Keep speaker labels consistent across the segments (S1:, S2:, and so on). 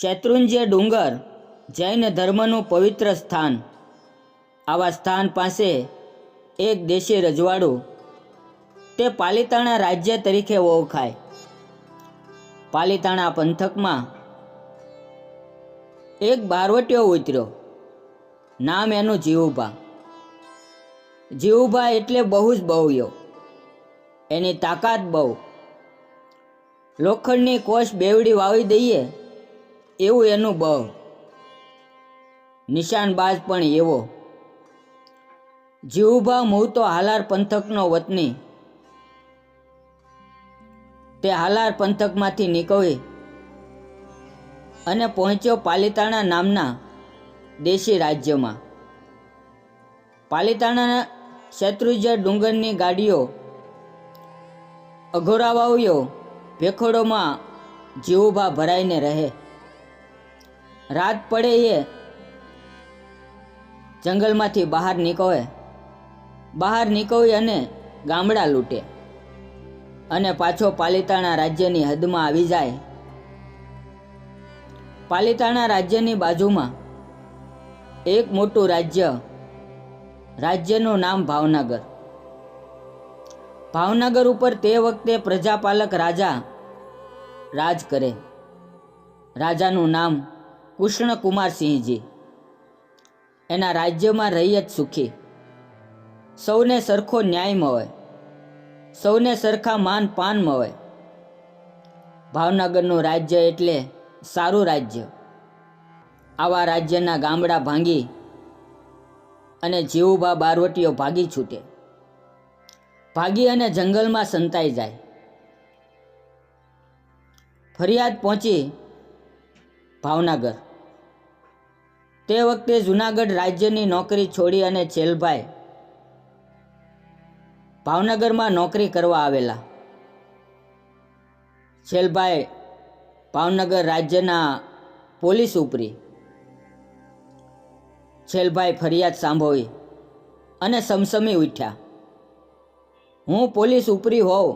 S1: શૈત્રુંજ્ય ડુંગર જૈન ધર્મનું પવિત્ર સ્થાન. આવા સ્થાન પાસે એક દેશી રજવાડું. તે પાલિતાણા રાજ્ય તરીકે ઓળખાય. પાલિતાણા પંથકમાં એક બારવટીયો ઉતર્યો. નામ એનું જીવુભા જીવુભા એટલે બહુ જ બહુયો એની તાકાત બહુ. લોખંડની કોષ બેવડી વાવી દઈએ એવું એનું બહુ નિશાનબાજ પણ એવો. જીવુભા મૂળ તો હાલાર પંથકનો વતની. તે હાલાર પંથકમાંથી નીકળી અને પહોંચ્યો પાલિતાણા નામના દેશી રાજ્યમાં. પાલિતાણાના શત્રુંજય ડુંગરની ગાડીઓ અઘોરાવાઓયો ભેખોડોમાં જીવુભા ભરાઈને રહે. રાત પડે એ જંગલમાંથી બહાર નીકળે. બહાર નીકળી અને ગામડા લૂંટે અને પાછો પાલિતાણા રાજ્યની હદમાં આવી જાય. પાલિતાણા રાજ્યની બાજુમાં એક મોટું રાજ્ય, રાજ્યનું નામ ભાવનગર. ભાવનગર ઉપર તે વખતે પ્રજાપાલક રાજા રાજ કરે. રાજાનું નામ કૃષ્ણકુમારસિંહજી. એના રાજ્યમાં રહીએ જ સુખી. સૌને સરખો ન્યાય મળે. સૌને સરખા માન પાન મળે. ભાવનગરનું રાજ્ય એટલે સારું રાજ્ય. આવા રાજ્યના ગામડા ભાંગી અને જીવુભા બારવટીઓ ભાગી છૂટે. ભાગી અને જંગલમાં સંતાઈ જાય. ફરિયાદ પહોંચી ભાવનગર. તે વખતે જુનાગઢ રાજ્યની નોકરી છોડી અને છેલભાઈ ભાવનગરમાં નોકરી કરવા આવેલા. છેલભાઈ ભાવનગર રાજ્યના પોલીસ ઉપરી. છેલભાઈ ફરિયાદ સાંભળી અને સમસમી ઉઠ્યા. હું પોલીસ ઉપરી હોઉં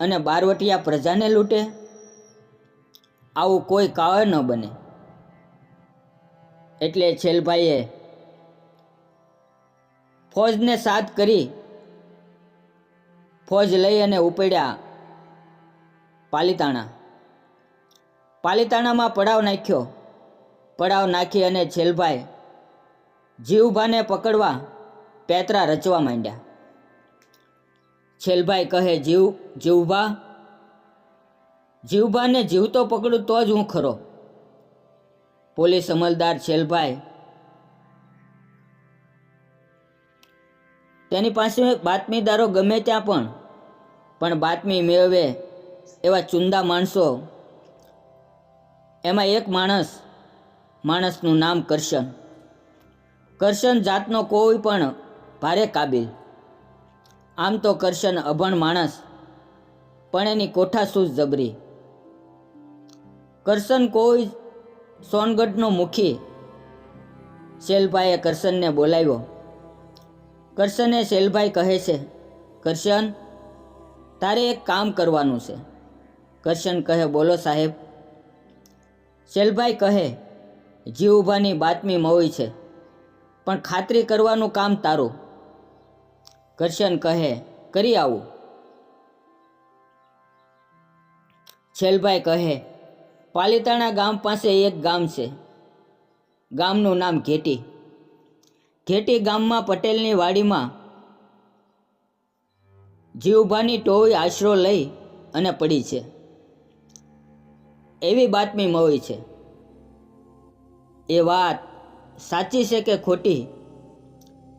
S1: અને બારવટિયા પ્રજાને લૂંટે આવું કોઈ કાળ ન બને. એટલે છેલભાઈએ ફોજને સાથ કરી ફોજ લઈ અને ઉપડ્યા પાલિતાણા. પાલિતાણામાં પડાવ નાખ્યો. પડાવ નાખી અને છેલભાઈ જીવભાને પકડવા પેતરા રચવા માંડ્યા. છેલભાઈ કહે, જીવ, જીવભા જીવભાને જીવતો પકડું તો જ હું ખરો. પોલીસ અમલદાર છેલભાઈ. તેની પાસે બાતમીદારો ગમે ત્યાં પણ પણ બાતમી મેળવે એવા ચુંદા માણસો. એમાં એક માણસ, માણસનું નામ કરશન. કરશન જાતનો કોઈ પણ ભારે કાબિલ. આમ તો કરશન અભણ માણસ, પણ એની કોઠાસૂઝ જબરી. કરશન કોઈ સોનગઢનો મુખી. શેલભાઈએ કરશનને બોલાવ્યો. કરશને શેલભાઈ કહે છે, કરશન, તારે એક કામ કરવાનું છે. કરશન કહે, બોલો સાહેબ. શેલભાઈ કહે જીવભાની બાતમી મળી છે, પણ ખાતરી કરવાનું કામ તારું. કરશન કહે, કરી આવું. શેલભાઈ કહે પાલિતાણા ગામ પાસે એક ગામ છે. ગામનું નામ ઘેટી. ઘેટી ગામમાં પટેલની વાડીમાં જીવભાની ટોળી આશરો લઈ અને પડી છે. એવી બાતમી મળી છે. એ વાત સાચી છે કે ખોટી?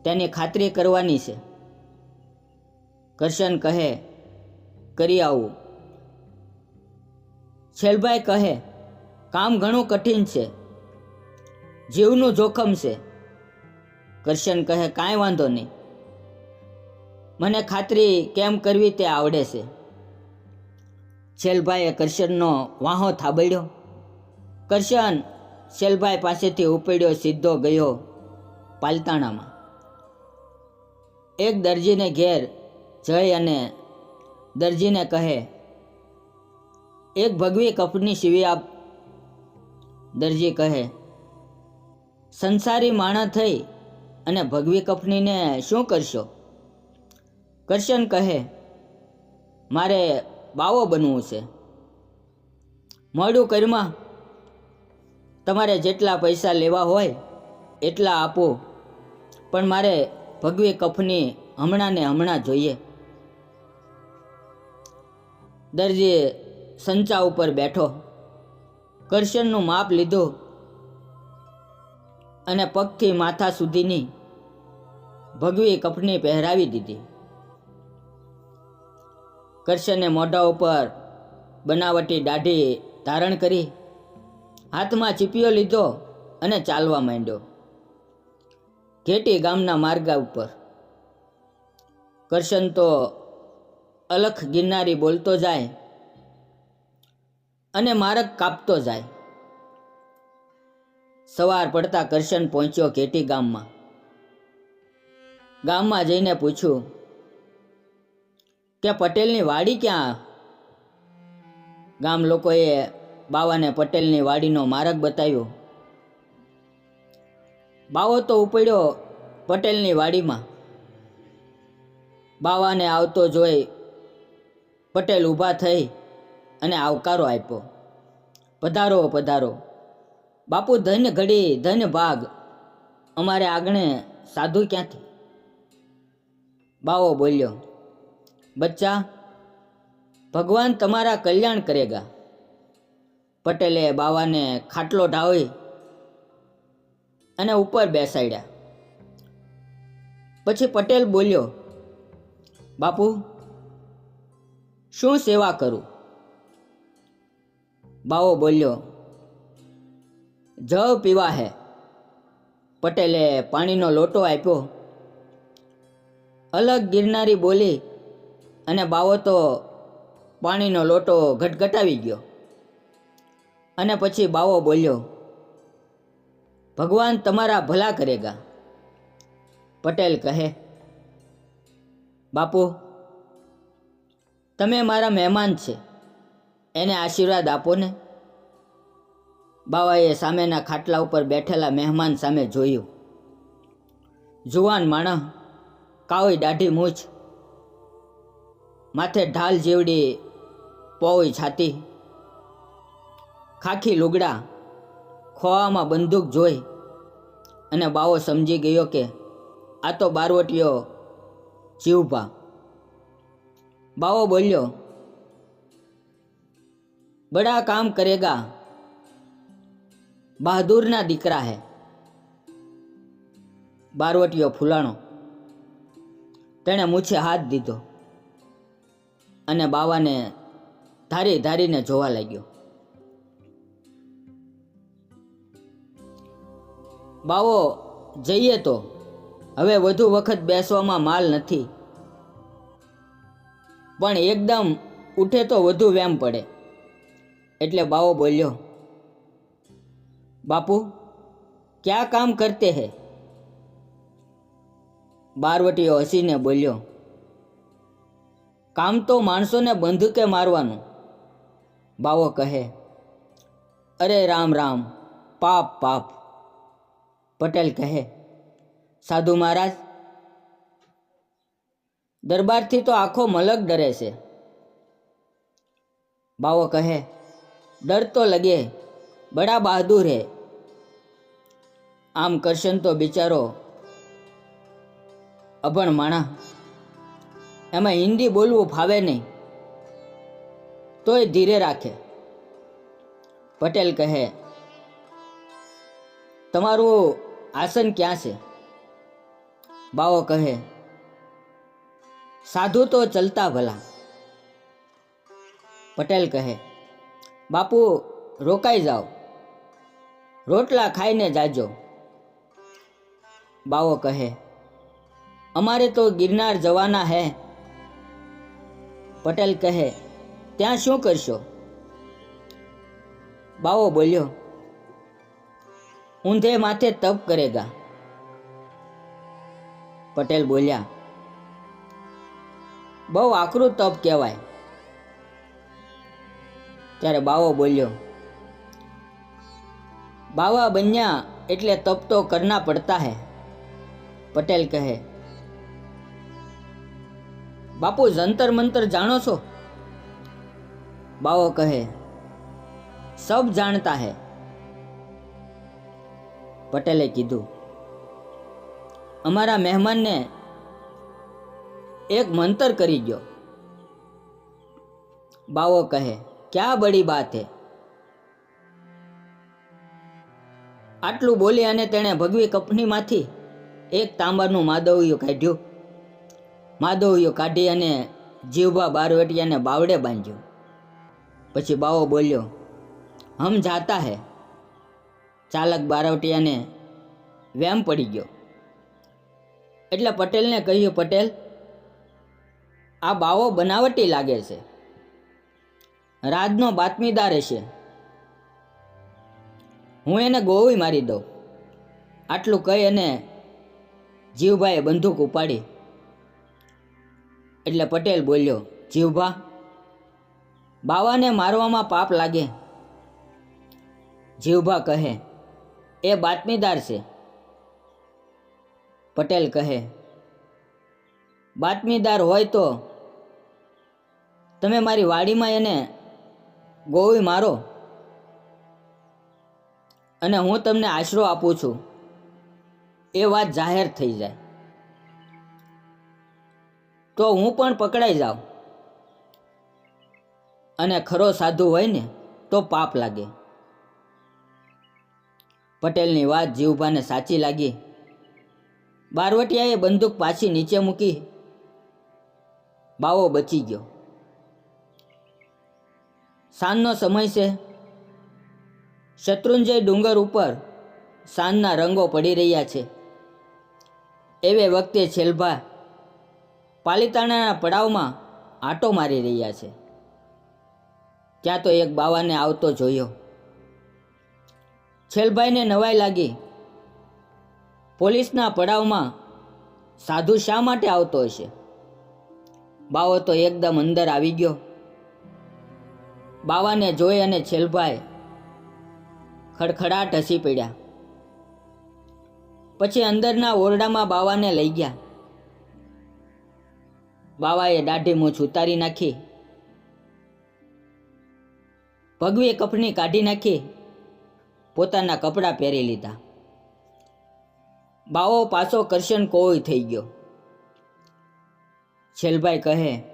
S1: તેની ખાતરી કરવાની છે. કરશન કહે, કરી આવું. છેલભાઈ કહે, કામ ઘણું કઠિન છે. જીવનું જોખમ છે. કરશન કહે, કાંઈ વાંધો નહીં. મને ખાતરી કેમ કરવી તે આવડે છે. શેલભાઈએ કરશનનો વાહો થાબડ્યો. કરશન શેલભાઈ પાસેથી ઉપડ્યો, સીધો ગયો પાલતાણામાં. એક દરજીને ઘેર જઈ અને દરજીને કહે એક ભગવી કપની સીવી આપ દરજી કહે, સંસારી માણા થઈ અને ભગવી કફનીને શું કરશો? કરશન કહે, મારે બાવો બનવું છે. મોડું કર્મા. તમારે જેટલા પૈસા લેવા હોય એટલા આપો, પણ મારે ભગવી કફની હમણાં ને હમણાં જોઈએ. દરજીએ સંચા ઉપર બેઠો. કરશનનું માપ લીધું અને પગથી માથા સુધીની ભગવી કફની પહેરાવી દીધી. કરશને મોઢા ઉપર બનાવટી દાઢી ધારણ કરી હાથમાં ચીપિયો લીધો અને ચાલવા માંડ્યો. ઘેટી ગામના માર્ગા ઉપર. કરશન તો અલખ ગિરનારી બોલતો જાય અને માર્ગ કાપતો જાય. સવાર પડતા કરશન પહોંચ્યો કેટી ગામમાં. ગામમાં જઈને પૂછ્યું કે પટેલની વાડી ક્યાં? ગામ લોકોએ બાવાને પટેલની વાડીનો માર્ગ બતાવ્યો. બાવો તો ઉપડ્યો પટેલની વાડીમાં. બાવાને આવતો જોઈ પટેલ ઊભા થઈ અને આવકારો આપ્યો. પધારો પધારો. બાપુ, ધન ઘડી, ધન ભાગ. અમારે આગણે સાધુ ક્યાંથી? બાવો બોલ્યો, બચ્ચા, ભગવાન તમારા કલ્યાણ કરેગા. પટેલે બાવાને ખાટલો ઢાવી અને ઉપર બેસાડ્યા. પછી પટેલ બોલ્યો, બાપુ, શું સેવા કરું? બાવો બોલ્યો, જવ પીવા હે. પટેલે પાણીનો લોટો આપ્યો. અલગ ગિરનારી બોલી અને બાવો તો પાણીનો લોટો ઘટઘટાવી ગયો. અને પછી બાવો બોલ્યો, ભગવાન તમારા ભલા કરેગા. પટેલ કહે, બાપુ, તમે મારા મહેમાન છે. એને આશીર્વાદ આપો ને. બાવાએ સામેના ખાટલા ઉપર બેઠેલા મહેમાન સામે જોયું. જુવાન માણસ કાવી દાઢી મૂછ, માથે ઢાલ જેવડી પોવી છાતી, ખાખી લુગડા, ખોવામાં બંદૂક જોઈ અને બાવો સમજી ગયો કે આ તો બારવટીયો જીવભા. બાવો બોલ્યો બડા કામ કરેગા બહાદુરના દીકરા હે બારવટીયો ફૂલાણો તેણે મૂછે હાથ દીધો અને બાવાને ધારી ધારીને જોવા લાગ્યો બાવો જઈએ તો હવે વધુ વખત બેસવામાં માલ નથી પણ એકદમ ઉઠે તો વધુ વેમ પડે એટલે બાવો બોલ્યો, બાપુ, ક્યાં કામ કરતે હે? બારવટીઓ હસીને બોલ્યો, કામ તો માણસોને બંધુકે મારવાનું? બાવો કહે, અરે રામ રામ, પાપ પાપ. પટેલ કહે, સાધુ મહારાજ, દરબારથી તો આખો મલક ડરે છે. બાવો કહે ડર તો લગે, બડા બહાદુર હે. આમ કરશન તો બિચારો અભણ માણા. એમાં હિન્દી બોલવું ફાવે નહીં. તોય ધીરે રાખે. પટેલ કહે, તમારું આસન ક્યાં છે? બાવો કહે, સાધુ તો ચલતા ભલા. પટેલ કહે બાપુ, રોકાઈ જાઓ. રોટલા ખાઈને જાજો. બાવો કહે, અમારે તો ગિરનાર જવાના હે. પટેલ કહે, ત્યાં શું કરશો? બાવો બોલ્યો, ઊંધે માથે તપ કરેગા. પટેલ બોલ્યા, બહુ આકરું તપ કહેવાય. ત્યારે બાવો બોલ્યો, બાવા બન્યા એટલે તપ તો કરના પડતા હે. પટેલ કહે, બાપુ જંતર મંતર જાણો છો? બાવો કહે, સબ જાણતા હે. પટેલે કીધું, અમારા મહેમાનને એક મંતર કરી ગયો બાવો કહે ક્યાં બડી બાત હે? આટલું બોલી અને તેણે ભગવી કપનીમાંથી એક તાંબાનું માદવિયું કાઢ્યું. માદવિયું કાઢી અને જીવભા બારવટિયાને બાવડે બાંધ્યું. પછી બાવો બોલ્યો, હમ જાતા હે. ચાલક બારવટિયાને વેમ પડી ગયો. એટલે પટેલને કહ્યું, પટેલ, આ બાવો બનાવટી લાગે છે. રાજનો બાતમીદાર હશે. હું એને ગોવી મારી દઉં. આટલું કહી અને જીવભાઈએ બંદૂક ઉપાડી. એટલે પટેલ બોલ્યો, જીવભા, બાવાને મારવામાં પાપ લાગે. જીવભા કહે, એ બાતમીદાર છે. પટેલ કહે, બાતમીદાર હોય તો તમે મારી વાડીમાં એને ગોવી મારો. અને હું તમને આશરો આપું છું. એ વાત જાહેર થઈ જાય. તો હું પણ પકડાઈ જાઉં. અને ખરો સાધુ હોય ને, તો પાપ લાગે. પટેલની વાત જીવભાને સાચી લાગી. બારવટિયાએ બંદૂક પાછી નીચે મૂકી. બાવો બચી ગયો. સાંજનો સમય છે. શત્રુંજય ડુંગર ઉપર સાંજના રંગો પડી રહ્યા છે. એવે વખતે છેલભા પાલિતાણાના પડાવમાં આંટો મારી રહ્યા છે. ત્યાં તો એક બાવાને આવતો જોયો. છેલભાઈને નવાઈ લાગી. પોલીસના પડાવમાં સાધુ શા માટે આવતો હશે? બાવો તો એકદમ અંદર આવી ગયો. બાવાને જોઈ અને છેલભાઈ ખડખડાટ હસી પડ્યા. પછી અંદરના ઓરડામાં બાવાને લઈ ગયા. બાવાએ દાઢી મૂછ ઉતારી નાખી. ભગવી કપની કાઢી નાખી. પોતાના કપડાં પહેરી લીધા. બાવો પાછો કરશન કોઈ થઈ ગયો. છેલભાઈ કહે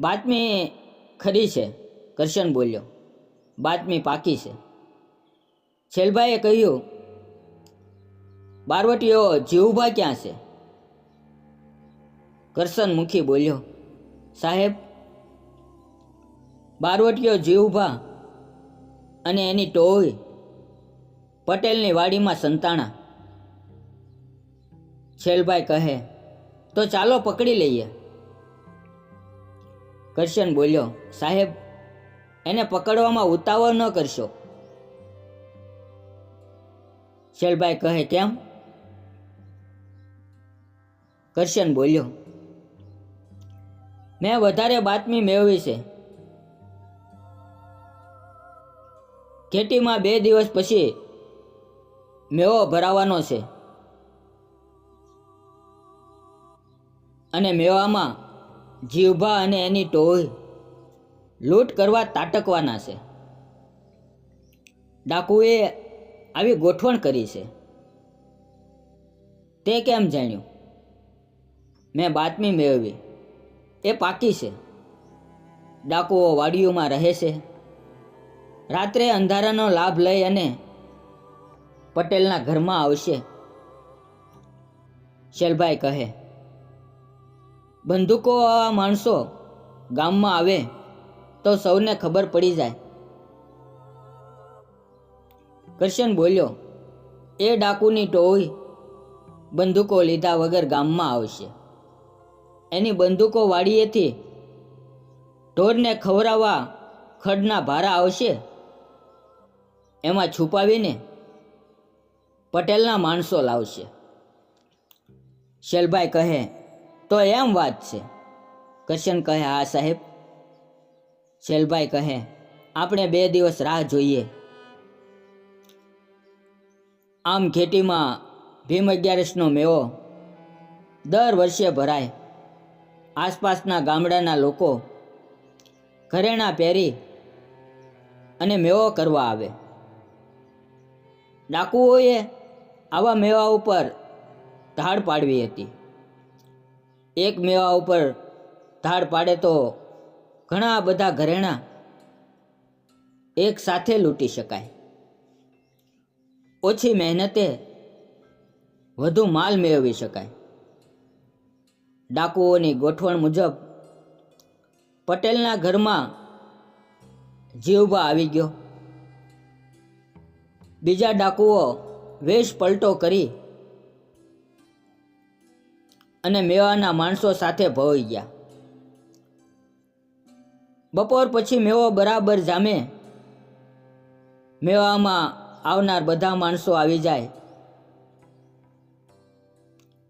S1: બાતમી ખરી છે કરશન બોલ્યો. બાતમી પાકી છે. છેલભાઈએ કહ્યું, બારવટીઓ જીવભા ક્યાં છે? કરશન મુખી બોલ્યો, સાહેબ, બારવટીઓ જીવભા અને એની ટોળી પટેલની વાડીમાં સંતાણા. છેલભાઈ કહે, તો ચાલો પકડી લઈએ. કરશન બોલ્યો, સાહેબ, એને પકડવામાં ઉતાવળ ન કરશો. શેલભાઈ કહે, કેમ? કરશન બોલ્યો, મેં વધારે બાતમી મેળવી છે. ખેતીમાં બે દિવસ પછી મેવો ભરાવાનો છે. અને મેવામાં જીવભા અને એની ટોય લૂંટ કરવા તાટકવાના છે. ડાકુએ આવી ગોઠવણ કરી છે. તે કેમ જાણ્યું? મેં બાતમી મેળવી. એ પાકી છે. ડાકુઓ વાડીઓમાં રહે છે. રાત્રે અંધારાનો લાભ લઈ અને પટેલના ઘરમાં આવશે. શેલભાઈ કહે બંદૂકો આવા માણસો ગામમાં આવે તો સૌને ખબર પડી જાય. કરશન બોલ્યો, એ ડાકુની ટોળી બંદૂકો લીધા વગર ગામમાં આવશે. એની બંદૂકો વાડીએથી ઢોરને ખવડાવવા ખડના ભારા આવશે. એમાં છુપાવીને પટેલના માણસો લાવશે. શેલભાઈ કહે તો એમ વાત છે. કશ્યન કહે, હા, સાહેબ. શેલભાઈ કહે, આપણે બે દિવસ રાહ જોઈએ. આમ ખેતીમાં ભીમ અગિયારસનો મેળો દર વર્ષે ભરાય. આસપાસના ગામડાના લોકો ઘરેણાં પહેરી અને મેળો કરવા આવે. ડાકુઓએ આવા મેળા ઉપર ધાડ પાડવી હતી. એક મેવા ઉપર ધાડ પાડે તો ઘણા બધા ઘરેણાં એક સાથે લૂંટી શકાય. ઓછી મહેનતે વધુ માલ મેળવી શકાય. ડાકુઓની ગોઠવણ મુજબ પટેલના ઘરમાં જીવબા આવી ગયો. બીજા ડાકુઓ વેશ પલટો કરી અને મેવાના માણસો સાથે ભવાઈ ગયા. બપોર પછી મેવો બરાબર જામે. મેવામાં આવનાર બધા માણસો આવી જાય.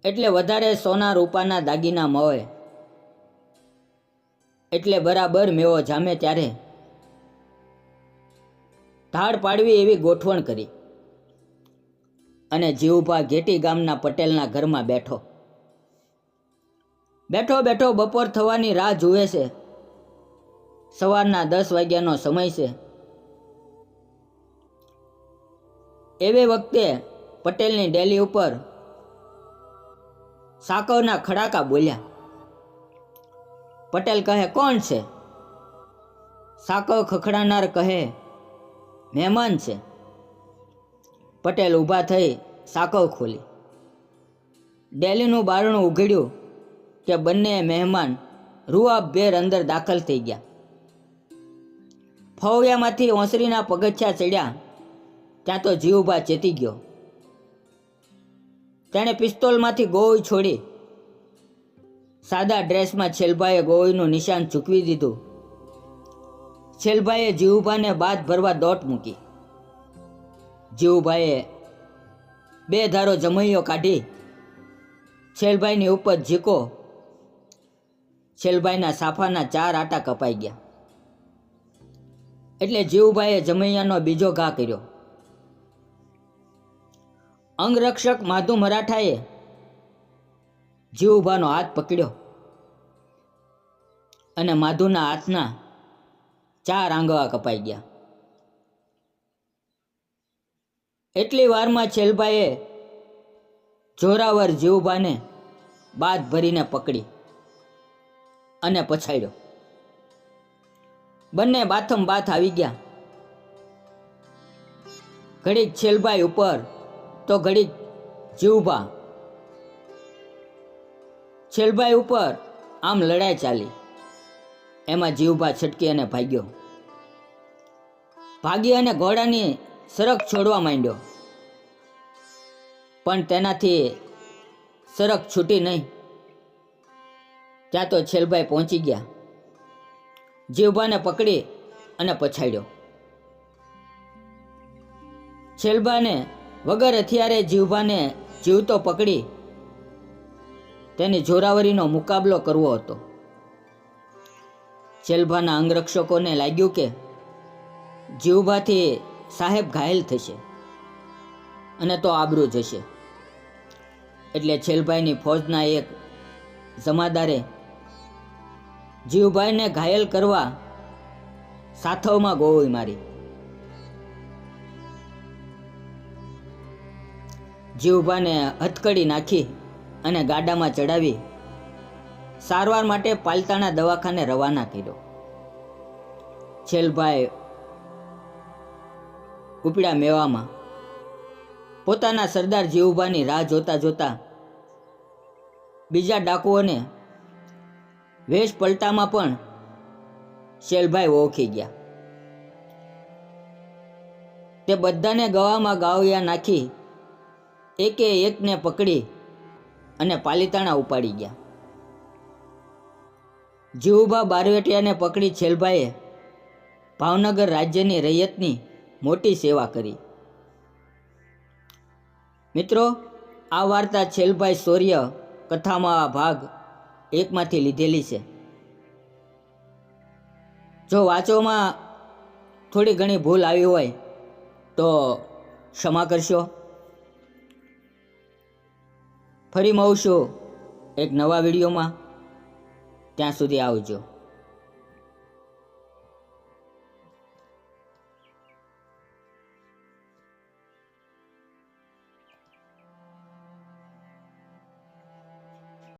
S1: એટલે વધારે સોના રૂપાના દાગીના મળે. એટલે બરાબર મેવો જામે ત્યારે. ધાડ પાડવી એવી ગોઠવણ કરી. અને જીવભા ઘેટી ગામના પટેલના ઘરમાં બેઠો. બેઠો બેઠો બપોર થવાની રાહ જુએ છે. સવારના દસ વાગ્યાનો સમય છે. એવે વખતે પટેલની ડેલી ઉપર સાકવના ખડાકા બોલ્યા. પટેલ કહે, કોણ છે? સાકવ ખખડાનાર કહે, મહેમાન છે. પટેલ ઊભા થઈ સાકવ ખોલી. ડેલીનું બારણું ઉઘડ્યું. કે બંને મહેમાન રૂઆબભેર અંદર દાખલ થઈ ગયા. ફવયામાંથી ઓસરીના પગથિયા ચડ્યા, ત્યાં તો જીવભા ચેતી ગયો. તેણે પિસ્તોલમાંથી ગોળી છોડી સાદા ડ્રેસમાં છેલભાઈએ ગોળીનું નિશાન ચૂકવી દીધું. છેલભાઈએ જીવુભાને બાદ ભરવા દોટ મૂકી. જીવુભાઈએ બે ધારો જમૈયો કાઢી છેલભાઈની ઉપર ઝીકો છેલભાઈના સાફાના ચાર આટા કપાઈ ગયા. એટલે જીવભાઈએ જમૈયાનો બીજો ઘા કર્યો. અંગરક્ષક માધુ મરાઠાએ જીવુભાનો હાથ પકડ્યો અને માધુના હાથના ચાર આંગવા કપાઈ ગયા. એટલી વારમાં છેલભાઈએ જોરાવર જીવભાને બાદ ભરીને પકડી. અને પછાડ્યો. બંને બાથમ બાથ આવી ગયા. ઘડીક છેલભાઈ ઉપર, તો ઘડીક જીવભા. છેલભાઈ ઉપર આમ લડાઈ ચાલી. એમાં જીવભા છટકી અને ભાગ્યો. ભાગી અને ઘોડાની સરક છોડવા માંડ્યો. પણ તેનાથી સરક છૂટી નહીં. ત્યાં તો છેલભાઈ પહોંચી ગયા. જીવભાને પકડી અને પછાડ્યો. છેલભાને વગર હથિયારે જીવભાને જીવતો પકડી તેની જોરાવરીનો મુકાબલો કરવો હતો. છેલભાના અંગરક્ષકોને લાગ્યું કે જીવભાથી સાહેબ ઘાયલ થશે અને તો આબરૂ જશે. એટલે છેલભાઈની ફોજના એક જમાદારે જીવભાઈને ઘાયલ કરવા સાથવમાં ગોળી મારી. જીવભાઈને હથકડી નાખી અને ગાડામાં ચડાવી સારવાર માટે પાલતાણા દવાખાને રવાના કર્યો. છેલભાઈ ઉપડ્યા મેવામાં. પોતાના સરદાર જીવુભાની રાહ જોતા જોતા બીજા ડાકુઓને વેશ પલટામાં પણ શેલભાઈ ઓળખી ગયા. તે બધાને ગવામાં ગાવિયા નાખી એકે એકને પકડી અને પાલિતાણા ઉપાડી ગયા. જીવુભા બારવેટિયાને પકડી છેલભાઈએ ભાવનગર રાજ્યની રૈયતની મોટી સેવા કરી. મિત્રો, આ વાર્તા છેલભાઈ શૌર્ય કથામાં આ ભાગ એકમાંથી લીધેલી છે. જો વાંચવામાં થોડી ઘણી ભૂલ આવી હોય, તો ક્ષમા કરશો. ફરી મળશું એક નવા વિડીયોમાં. ત્યાં સુધી આવજો.